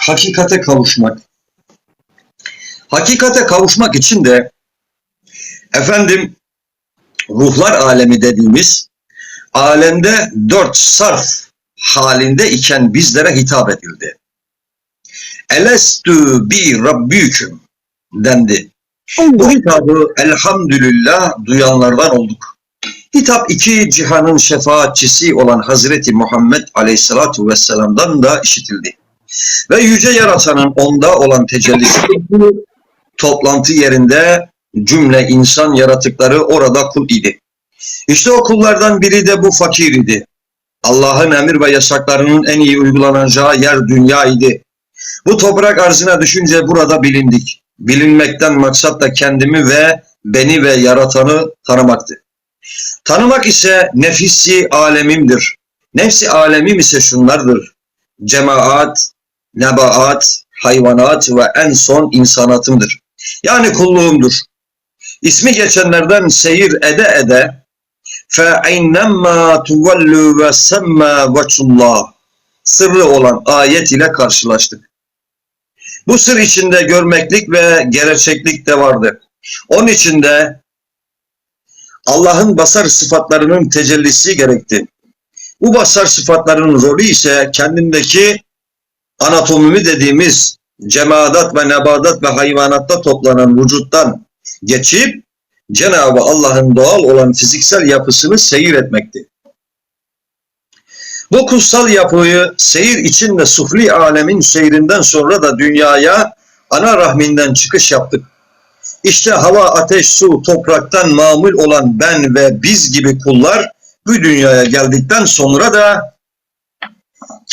hakikate kavuşmak. Hakikate kavuşmak için de efendim ruhlar alemi dediğimiz alemde dört sarf halinde iken bizlere hitap edildi. Elestü bi rabbüküm dendi. Bu hitabı elhamdülillah duyanlardan olduk. Hitap iki cihanın şefaatçisi olan Hazreti Muhammed Aleyhisselatu Vesselam'dan da işitildi. Ve yüce yaratanın onda olan tecellisi toplantı yerinde cümle insan yaratıkları orada kul idi. İşte o kullardan biri de bu fakir idi. Allah'ın emir ve yasaklarının en iyi uygulanacağı yer dünya idi. Bu toprak arzına düşünce burada bilindik. Bilinmekten maksat da kendimi ve beni ve yaratanı tanımaktı. Tanımak ise nefisi alemimdir. Nefsi alemim ise şunlardır. Cemaat, nebaat, hayvanat ve en son insanatımdır. Yani kulluğumdur. İsmi geçenlerden seyir ede ede فَاَيْنَمَّا تُوَلُّوا وَسَمَّا وَچُ Sırrı olan ayet ile karşılaştık. Bu sır içinde görmeklik ve gerçeklik de vardı. Onun içinde Allah'ın basar sıfatlarının tecellisi gerekti. Bu basar sıfatlarının rolü ise kendindeki anatomimi dediğimiz cemadat ve nebadat ve hayvanatta toplanan vücuttan geçip Cenab-ı Allah'ın doğal olan fiziksel yapısını seyir etmekti. Bu kutsal yapıyı seyir içinde sufli alemin seyrinden sonra da dünyaya ana rahminden çıkış yaptık. İşte hava, ateş, su, topraktan mamul olan ben ve biz gibi kullar bu dünyaya geldikten sonra da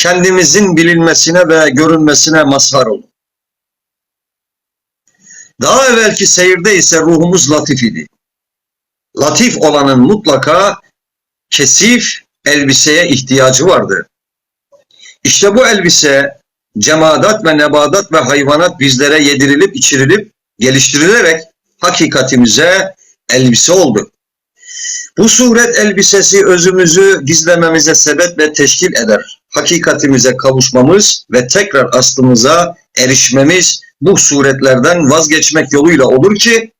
kendimizin bilinmesine ve görünmesine mazhar olduk. Daha evvelki seyirde ise ruhumuz latif idi. Latif olanın mutlaka kesif elbiseye ihtiyacı vardı. İşte bu elbise cemadat ve nebadat ve hayvanat bizlere yedirilip içirilip geliştirilerek hakikatimize elbise oldu. Bu suret elbisesi özümüzü gizlememize sebep ve teşkil eder. Hakikatimize kavuşmamız ve tekrar aslımıza erişmemiz bu suretlerden vazgeçmek yoluyla olur ki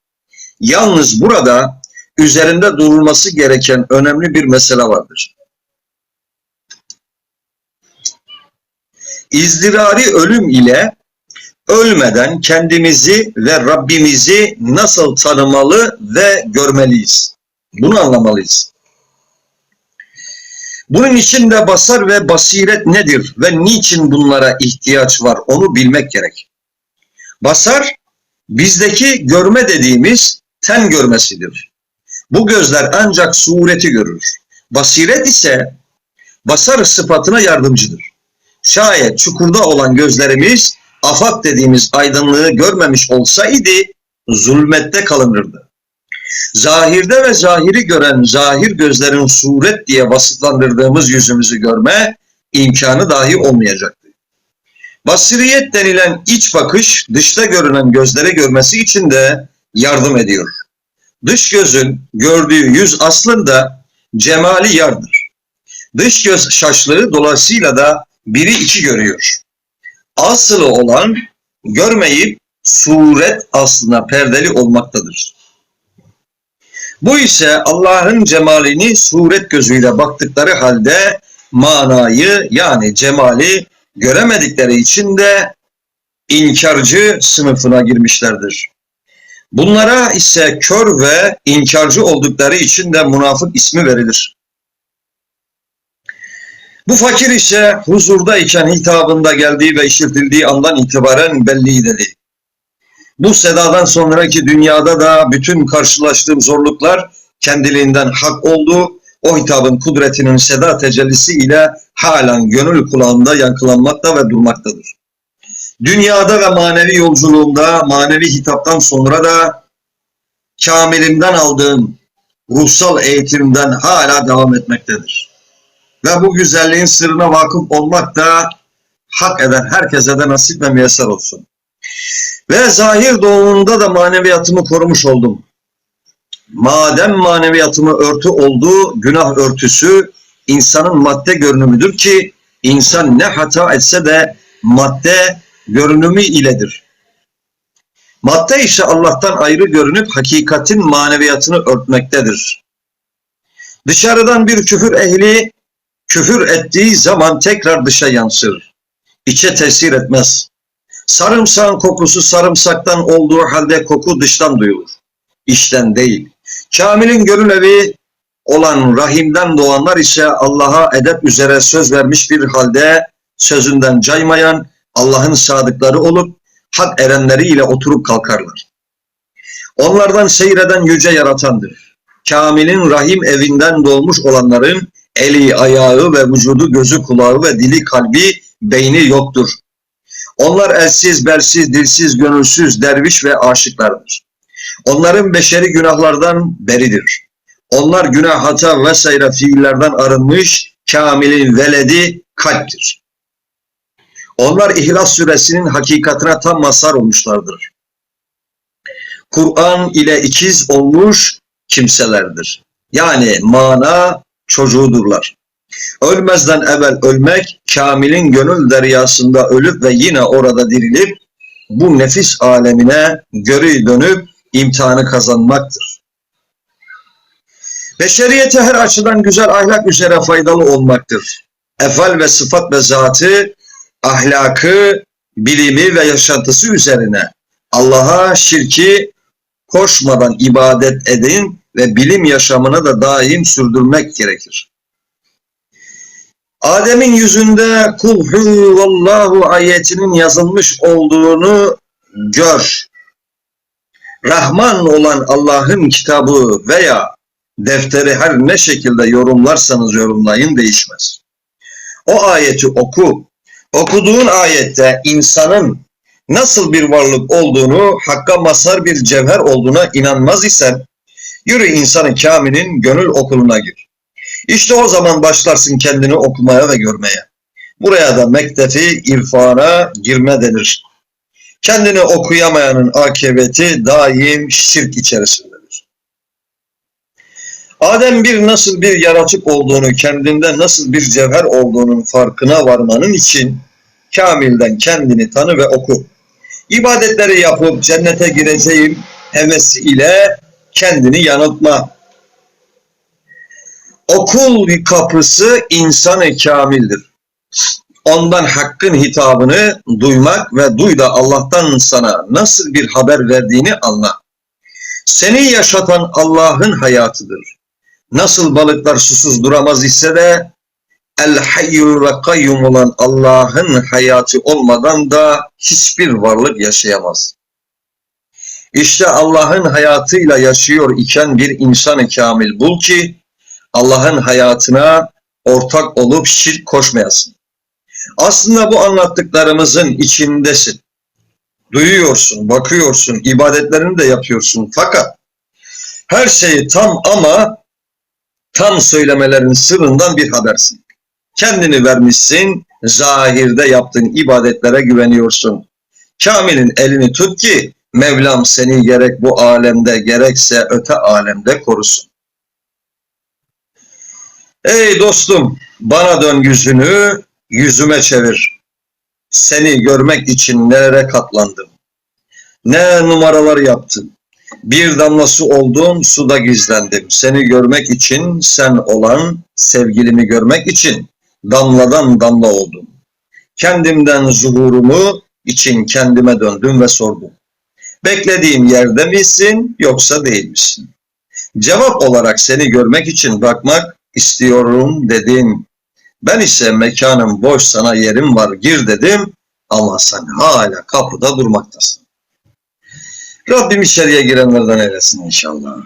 yalnız burada üzerinde durulması gereken önemli bir mesele vardır. İzdirari ölüm ile ölmeden kendimizi ve Rabbimizi nasıl tanımalı ve görmeliyiz? Bunu anlamalıyız. Bunun için de basar ve basiret nedir ve niçin bunlara ihtiyaç var onu bilmek gerek. Basar bizdeki görme dediğimiz ten görmesidir. Bu gözler ancak sureti görür. Basiret ise basar sıfatına yardımcıdır. Şayet çukurda olan gözlerimiz afak dediğimiz aydınlığı görmemiş olsaydı zulmette kalınırdı. Zahirde ve zahiri gören zahir gözlerin suret diye vasıflandırdığımız yüzümüzü görme imkanı dahi olmayacaktı. Basiriyet denilen iç bakış dışta görünen gözlere görmesi için de yardım ediyor. Dış gözün gördüğü yüz aslında cemali yardır. Dış göz şaşlığı dolayısıyla da biri iki görüyor. Asılı olan görmeyip suret aslına perdeli olmaktadır. Bu ise Allah'ın cemalini suret gözüyle baktıkları halde manayı yani cemali göremedikleri için de inkarcı sınıfına girmişlerdir. Bunlara ise kör ve inkarcı oldukları için de münafık ismi verilir. Bu fakir ise huzurda iken hitabında geldiği ve işitildiği andan itibaren belli dedi. Bu sedadan sonraki dünyada da bütün karşılaştığım zorluklar kendiliğinden hak oldu. O hitabın kudretinin seda tecellisi ile halen gönül kulağında yankılanmakta ve durmaktadır. Dünyada ve manevi yolculuğumda manevi hitaptan sonra da kamilimden aldığım ruhsal eğitimden hala devam etmektedir. Ve bu güzelliğin sırrına vakıf olmak da hak eden herkese de nasip ve müyesser olsun. Ve zahir doğumunda da maneviyatımı korumuş oldum. Madem maneviyatımı örtü oldu, günah örtüsü insanın madde görünümüdür ki insan ne hata etse de madde görünümü iledir. Madde ise Allah'tan ayrı görünüp hakikatin maneviyatını örtmektedir. Dışarıdan bir küfür ehli küfür ettiği zaman tekrar dışa yansır. İçe tesir etmez. Sarımsağın kokusu sarımsaktan olduğu halde koku dıştan duyulur. İçten değil. Kamil'in gönül evi olan rahimden doğanlar ise Allah'a edep üzere söz vermiş bir halde sözünden caymayan Allah'ın sadıkları olup hak erenleriyle oturup kalkarlar. Onlardan seyreden yüce yaratandır. Kamil'in rahim evinden doğmuş olanların eli, ayağı ve vücudu, gözü, kulağı ve dili, kalbi, beyni yoktur. Onlar elsiz, belsiz, dilsiz, gönülsüz, derviş ve aşıklardır. Onların beşeri günahlardan beridir. Onlar günah, hata vesaire fiillerden arınmış, kamilin veledi kalptir. Onlar İhlas suresinin hakikatine tam mazhar olmuşlardır. Kur'an ile ikiz olmuş kimselerdir. Yani mana çocuğudurlar. Ölmezden evvel ölmek, kamilin gönül deryasında ölüp ve yine orada dirilip bu nefis alemine geri dönüp imtihanı kazanmaktır. Beşeriyete her açıdan güzel ahlak üzere faydalı olmaktır. Efal ve sıfat ve zatı, ahlakı, bilimi ve yaşantısı üzerine Allah'a şirki koşmadan ibadet edin ve bilim yaşamını da daim sürdürmek gerekir. Adem'in yüzünde kul vallahu ayetinin yazılmış olduğunu gör. Rahman olan Allah'ın kitabı veya defteri her ne şekilde yorumlarsanız yorumlayın değişmez. O ayeti oku. Okuduğun ayette insanın nasıl bir varlık olduğunu, hakka mazhar bir cevher olduğuna inanmaz isen, yürü insanı kaminin gönül okuluna gir. İşte o zaman başlarsın kendini okumaya ve görmeye. Buraya da mektefi irfana girme denir. Kendini okuyamayanın akıbeti daim şirk içerisindedir. Adem bir nasıl bir yaratık olduğunu, kendinde nasıl bir cevher olduğunun farkına varmanın için kamilden kendini tanı ve oku. İbadetleri yapıp cennete gireceğim hevesi ile kendini yanıltma. Okul kapısı insanı kamildir. Ondan hakkın hitabını duymak ve duy da Allah'tan sana nasıl bir haber verdiğini anla. Seni yaşatan Allah'ın hayatıdır. Nasıl balıklar susuz duramaz ise de El Hayyu ve Kayyum olan Allah'ın hayatı olmadan da hiçbir varlık yaşayamaz. İşte Allah'ın hayatıyla yaşıyor iken bir insanı kamil bul ki Allah'ın hayatına ortak olup şirk koşmayasın. Aslında bu anlattıklarımızın içindesin. Duyuyorsun, bakıyorsun, ibadetlerini de yapıyorsun. Fakat her şeyi tam ama tam söylemelerin sırrından bir habersin. Kendini vermişsin, zahirde yaptığın ibadetlere güveniyorsun. Kamil'in elini tut ki Mevlam seni gerek bu alemde gerekse öte alemde korusun. Ey dostum, bana dön yüzünü, yüzüme çevir. Seni görmek için nelere katlandım. Ne numaralar yaptım. Bir damla su oldum, suda gizlendim. Seni görmek için sen olan, sevgilimi görmek için damladan damla oldum. Kendimden zuhurumu için kendime döndüm ve sordum. Beklediğim yerde misin yoksa değil misin? Cevap olarak seni görmek için bakmak istiyorum dedim. Ben ise mekanım boş sana yerim var gir dedim ama sen hala kapıda durmaktasın. Rabbim içeriye girenlerden eylesin inşallah.